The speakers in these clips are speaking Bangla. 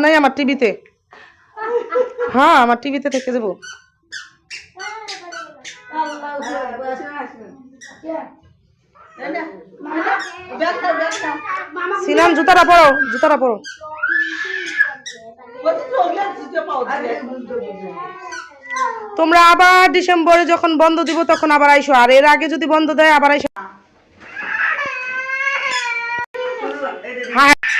নাই আমার টিভিতে। হ্যাঁ আমার টিভিতে থেকে যাব সিনান জুতাটা পরো জুতাটা পরো। তোমরা আবার ডিসেম্বরে যখন বন্ধ দিব, তখন আবার আইসো। আর এর আগে যদি বন্ধ দেয়, আবার আইসো। হ্যাঁ ও-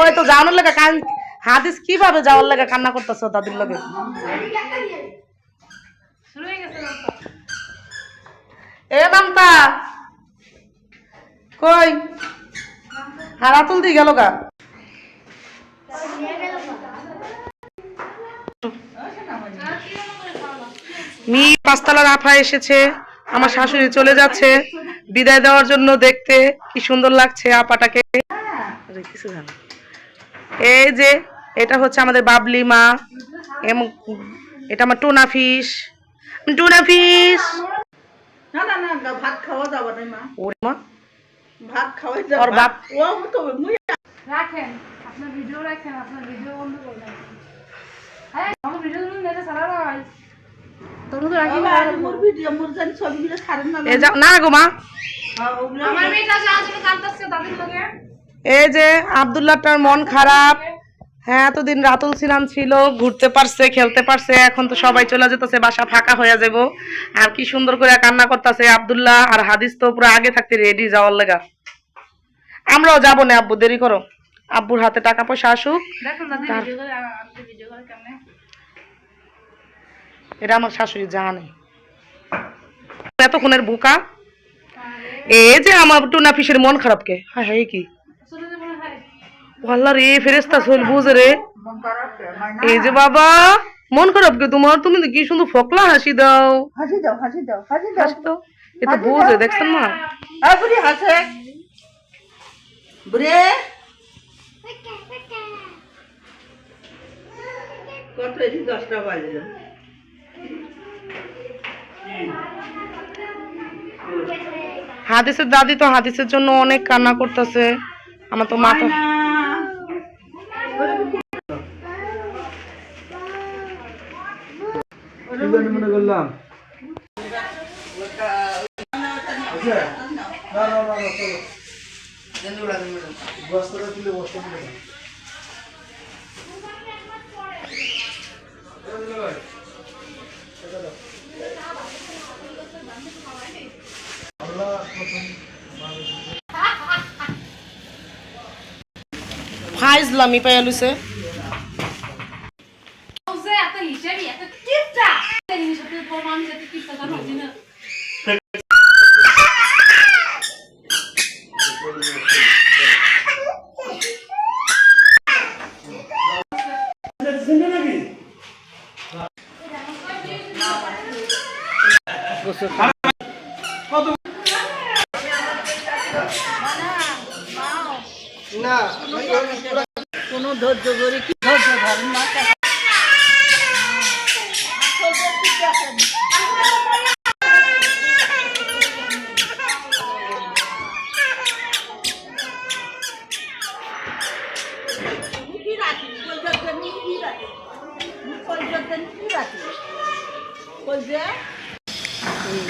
ওই তো লেগে, কান হাদিস কীভাবে যাওয়ার কান্না করতেছো তাদের এ মামতা কই? হারা তুলতে গেল গা। মি পাঁচতলার আফা এসেছে, আমার শাশুড়ি চলে যাচ্ছে। বিদায় দেওয়ার জন্য দেখতে কি সুন্দর লাগছে আপাটাকে। কিছু এই যে এটা হচ্ছে আমাদের বাবলি মা এবং এটা আমার টুনা ফিশ। Tuna fish! না না না না, ভাত খাওয়া যাবে না মা। ওরে মা। ভাত খাওয়াই ওর যাবে বাপ ও তো মুই রাখেন আপনার ভিডিও রাখেন আপনার ভিডিও বন্ধ করে দেন। হ্যাঁ আমার ভিডিও নেটে রাখি না আজ মোর ভিডিও মোর জানি ছবিগুলো ছাড়েন না এ যাও না গো মা। হ্যাঁ, এই যে আবদুল্লাহটার মন খারাপ। হ্যাঁ এতদিন রাতুল সিনান ছিল ঘুরতে পারছে খেলতে পারছে এখন তো সবাই চলে যেতেছে বাসা ফাঁকা হয়ে যাব। আর কি সুন্দর করে কান্না করতেছে আবদুল্লাহ আর হাদিস তো পুরো আগে থাকতে রেডি যাওয়ার লেগা। আমরাও যাব না আব্বু দেরি করো। আব্বুর হাতে টাকা পয়সা আসুক দেখুন তাদের ভিডিও করে আপনি ভিডিও করে কেমনে এটা আমার শাশুড়ি জানে। এতক্ষণের বোকা। এ যে আমার টুনা ফিসের মন খারাপ কে হ্যাঁ হ্যাঁ কি? আল্লাহ রে ফেরেস্তা শৈল বুঝে রে। এই যে বাবা মন খারাপ কে তোমার? তুমি কি সুন্দর ফকলা হাসি দাও। হাসি দাও হাসি দাও হাসি দাও। হাসি তো এ তো বুঝে দেখছেন মা? বুড়ি হাসে। বুড়ে। কত দশটা বাজে হাদিসের দাদি তো হাদিসের জন্য অনেক কান্না করতেছে। আমার তো মাথা মনে বস্তা তুলে যেতে কিপটা জানো না কোনো ধৈর্য ধরে কি ধৈর্য ধরেন না?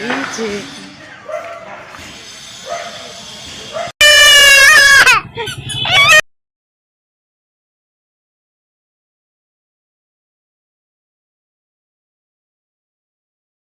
এই যে